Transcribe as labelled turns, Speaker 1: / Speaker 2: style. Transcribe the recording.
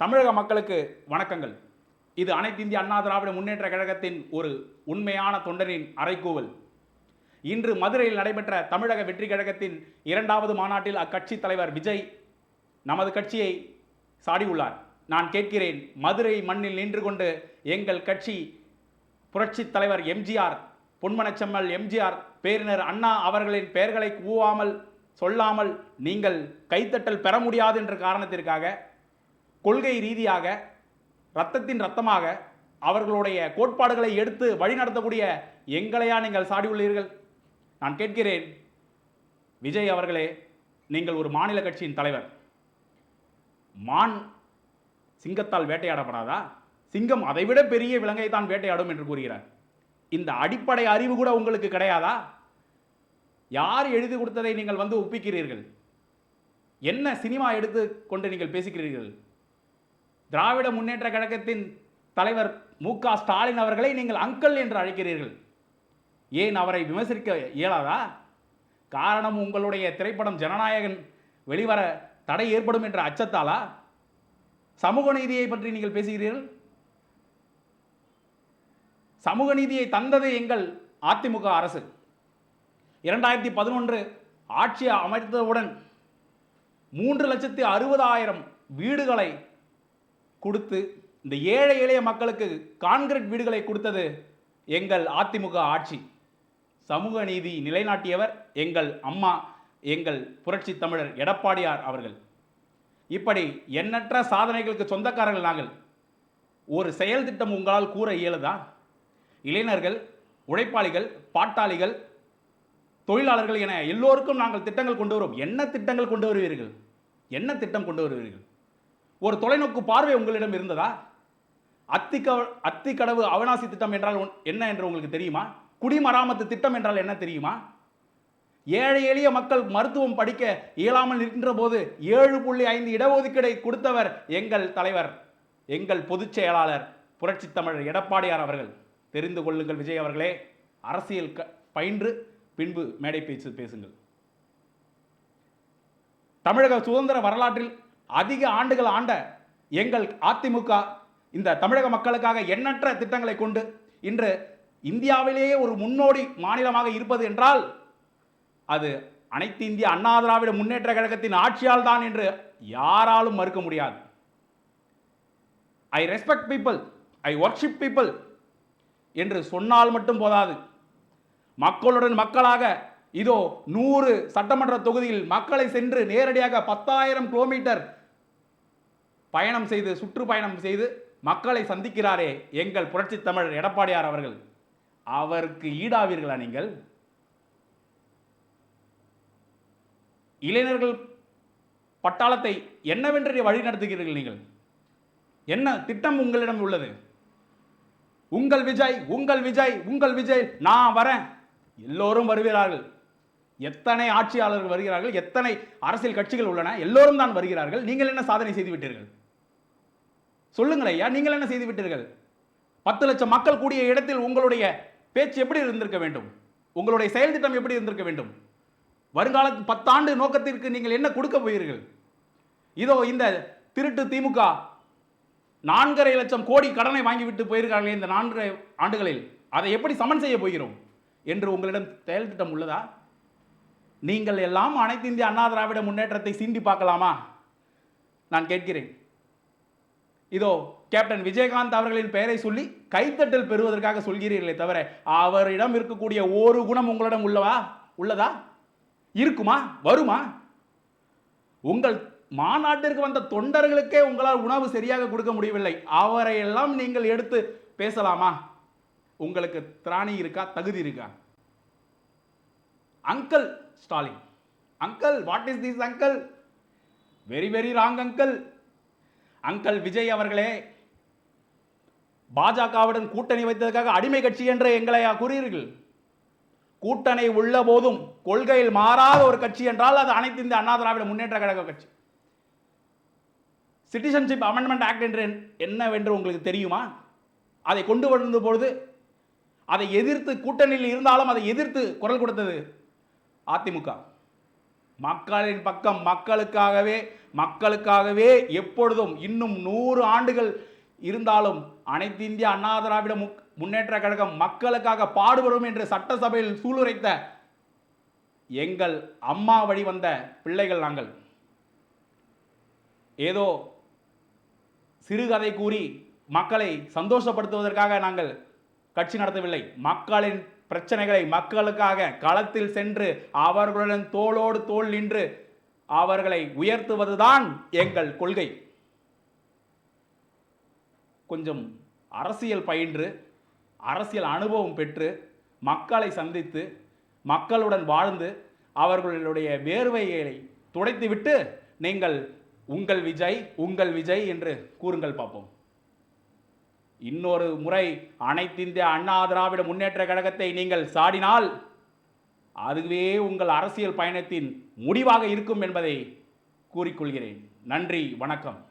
Speaker 1: தமிழக மக்களுக்கு வணக்கங்கள். இது அனைத்து இந்திய அண்ணா திராவிட முன்னேற்ற கழகத்தின் ஒரு உண்மையான தொண்டரின் அறைகூவல். இன்று மதுரையில் நடைபெற்ற தமிழக வெற்றி கழகத்தின் இரண்டாவது மாநாட்டில் அக்கட்சி தலைவர் விஜய் நமது கட்சியை சாடியுள்ளார். நான் கேட்கிறேன் மதுரை மண்ணில் நின்று கொண்டு எங்கள் கட்சி புரட்சித் தலைவர் எம்ஜிஆர் பொன்மனச்செம்மல் எம்ஜிஆர் பேரினர் அண்ணா அவர்களின் பெயர்களை கூவாமல் சொல்லாமல் நீங்கள் கைத்தட்டல் பெற முடியாது என்ற காரணத்திற்காக கொள்கை ரீதியாக ரத்தத்தின் ரத்தமாக அவர்களுடைய கோட்பாடுகளை எடுத்து வழிநடத்தக்கூடிய எங்களையா நீங்கள் சாடியுள்ளீர்கள் நான் கேட்கிறேன் விஜய் அவர்களே நீங்கள் ஒரு மாநில கட்சியின் தலைவர். மான் சிங்கத்தால் வேட்டையாடப்படாதா? சிங்கம் அதைவிட பெரிய விலங்கை தான் வேட்டையாடும் என்று கூறுகிறார். இந்த அடிப்படை அறிவு கூட உங்களுக்கு கிடையாதா? யார் எழுதி கொடுத்ததை நீங்கள் வந்து ஒப்பிக்கிறீர்கள்? என்ன சினிமா எடுத்து கொண்டு நீங்கள் பேசுகிறீர்கள்? திராவிட முன்னேற்ற கழகத்தின் தலைவர் மு க. ஸ்டாலின் அவர்களை நீங்கள் அங்கிள் என்று அழைக்கிறீர்கள். ஏன் அவரை விமர்சிக்க இயலாதா? காரணம் உங்களுடைய திரைப்படம் ஜனநாயகன் வெளிவர தடை ஏற்படும் என்ற அச்சத்தாலா? சமூக நீதியை பற்றி நீங்கள் பேசுகிறீர்கள்? சமூக நீதியை தந்தது எங்கள் அதிமுக அரசு. இரண்டாயிரத்தி பதினொன்று ஆட்சி அமைத்தவுடன் மூன்று லட்சத்தி அறுபதாயிரம் வீடுகளை கொடுத்து இந்த ஏழை எளிய மக்களுக்கு கான்கிரீட் வீடுகளை கொடுத்தது எங்கள் அதிமுக ஆட்சி. சமூக நீதி நிலைநாட்டியவர் எங்கள் அம்மா எங்கள் புரட்சி தமிழர் எடப்பாடியார் அவர்கள். இப்படி எண்ணற்ற சாதனைகளுக்கு சொந்தக்காரர்கள் நாங்கள். ஒரு செயல் திட்டம் உங்களால் கூற இயலுதா? இளைஞர்கள் உழைப்பாளிகள் பாட்டாளிகள் தொழிலாளர்கள் என எல்லோருக்கும் நாங்கள் திட்டங்கள் கொண்டு வருவோம். என்ன திட்டங்கள் கொண்டு வருவீர்கள்? என்ன திட்டம் கொண்டு வருவீர்கள்? ஒரு தொலைநோக்கு பார்வை உங்களிடம் இருந்ததா? அத்திக்க அத்திக்கடவு அவிநாசி திட்டம் என்றால் என்ன என்று உங்களுக்கு தெரியுமா? குடிமராமத்து திட்டம் என்றால் என்ன தெரியுமா? ஏழை எளிய மக்கள் மருத்துவம் படிக்க இயலாமல் நிற்கின்ற போது ஏழு புள்ளி ஐந்து இடஒதுக்கீடை கொடுத்தவர் எங்கள் தலைவர் எங்கள் பொதுச் செயலாளர் புரட்சி தமிழர் எடப்பாடியார் அவர்கள். தெரிந்து கொள்ளுங்கள் விஜய் அவர்களே அரசியல் க பயின்று பின்பு மேடை பேச்சு பேசுங்கள். தமிழக சுதந்திர வரலாற்றில் அதிக ஆண்டுகள் ஆண்ட எங்கள் அதிமுக இந்த தமிழக மக்களுக்காக எண்ணற்ற திட்டங்களை கொண்டு இன்று இந்தியாவிலேயே ஒரு முன்னோடி மாநிலமாக இருப்பது என்றால் அது அனைத்து இந்திய அண்ணா திராவிட முன்னேற்ற கழகத்தின் ஆட்சியால் தான் என்று யாராலும் மறுக்க முடியாது. I respect people I worship people என்று சொன்னால் மட்டும் போதாது. மக்களுடன் மக்களாக இதோ நூறு சட்டமன்ற தொகுதியில் மக்களை சென்று நேரடியாக பத்தாயிரம் கிலோமீட்டர் பயணம் செய்து சுற்றுப்பயணம் செய்து மக்களை சந்திக்கிறாரே எங்கள் புரட்சி தமிழர் எடப்பாடியார் அவர்கள். அவருக்கு ஈடாவீர்களா நீங்கள்? இளைஞர்கள் பட்டாளத்தை என்னவென்று வழி நடத்துகிறீர்கள் நீங்கள்? என்ன திட்டம் உங்களிடம் உள்ளது? உங்கள் விஜய் உங்கள் விஜய் உங்கள் விஜய் நான் வரேன். எல்லோரும் வருகிறார்கள். எத்தனை ஆட்சியாளர்கள் வருகிறார்கள்? எத்தனை அரசியல் கட்சிகள் உள்ளன? எல்லோரும் தான் வருகிறார்கள். நீங்கள் என்ன சாதனை செய்து விட்டீர்கள்? சொல்லுங்கள் ஐயா நீங்கள் என்ன செய்து விட்டீர்கள்? பத்து லட்சம் மக்கள் கூடிய இடத்தில் உங்களுடைய பேச்சு எப்படி இருந்திருக்க வேண்டும்? உங்களுடைய செயல் திட்டம் எப்படி இருந்திருக்க வேண்டும்? வருங்காலத்து பத்தாண்டு நோக்கத்திற்கு நீங்கள் என்ன கொடுக்க போகிறீர்கள்? இதோ இந்த திருட்டு திமுக நான்கரை லட்சம் கோடி கடனை வாங்கிவிட்டு போயிருக்காங்களே இந்த நான்கு ஆண்டுகளில் அதை எப்படி சமன் செய்ய போகிறோம்? என்று உங்களிடம் செயல் திட்டம் உள்ளதா? நீங்கள் எல்லாம் அனைத்து இந்திய அண்ணா திராவிட முன்னேற்றத்தை சீண்டி பார்க்கலாமா? நான் கேட்கிறேன். இதோ கேப்டன் விஜயகாந்த் அவர்களின் பெயரை சொல்லி கைத்தட்டல் பெறுவதற்காக சொல்கிறீர்களே தவிர அவரிடம் இருக்கக்கூடிய ஒரு குணம் உங்களிடம் உள்ளவா? உள்ளதா? இருக்குமா? வருமா? உங்கள் மாநாட்டிற்கு வந்த தொண்டர்களுக்கே உங்களால் உணவு சரியாக கொடுக்க முடியவில்லை. அவரை எல்லாம் நீங்கள் எடுத்து பேசலாமா? உங்களுக்கு திராணி இருக்கா? தகுதி இருக்கா? Uncle Stalin. Uncle what is this uncle very very wrong uncle uncle Vijay அவர்களே பாஜகவுடன் கூட்டணி வைத்ததற்காக அடிமை கட்சி என்று எங்களையா கூறுகிறீர்கள். கூட்டணி உள்ள போதும் கொள்கையில் மாறாத ஒரு கட்சி என்றால் அது அனைத்து இந்த அண்ணா திராவிட முன்னேற்ற கழக கட்சி. சிட்டிசன்ஷிப் அமெண்ட்மெண்ட் ஆக்ட் என்று என்னவென்று உங்களுக்கு தெரியுமா? அதை கொண்டு வந்த பொழுது அதை எதிர்த்து கூட்டணியில் இருந்தாலும் அதை எதிர்த்து குரல் கொடுத்தது அதிமுக. மக்களின் பக்கம் மக்களுக்காகவே மக்களுக்காகவே எப்பொழுதும் இன்னும் நூறு ஆண்டுகள் இருந்தாலும் அனைத்து இந்திய அண்ணா திராவிட முக்- முன்னேற்ற கழகம் மக்களுக்காக பாடுபடும் என்று சட்டசபையில் சூளுரைத்த எங்கள் அம்மா வழி வந்த பிள்ளைகள் நாங்கள். ஏதோ சிறுகதை கூறி மக்களை சந்தோஷப்படுத்துவதற்காக நாங்கள் கட்சி நடத்தவில்லை. மக்களின் பிரச்சனைகளை மக்களுக்காக களத்தில் சென்று அவர்களுடன் தோளோடு தோள் நின்று அவர்களை உயர்த்துவதுதான் எங்கள் கொள்கை. கொஞ்சம் அரசியல் பயின்று அரசியல் அனுபவம் பெற்று மக்களை சந்தித்து மக்களுடன் வாழ்ந்து அவர்களுடைய வேர்வையை துடைத்துவிட்டு நீங்கள் உங்கள் விஜய் உங்கள் விஜய் என்று கூறுங்கள் பார்ப்போம். இன்னொரு முறை அனைத்திந்திய அண்ணா திராவிட முன்னேற்ற கழகத்தை நீங்கள் சாடினால் அதுவே உங்கள் அரசியல் பயணத்தின் முடிவாக இருக்கும் என்பதை கூறிக்கொள்கிறேன். நன்றி வணக்கம்.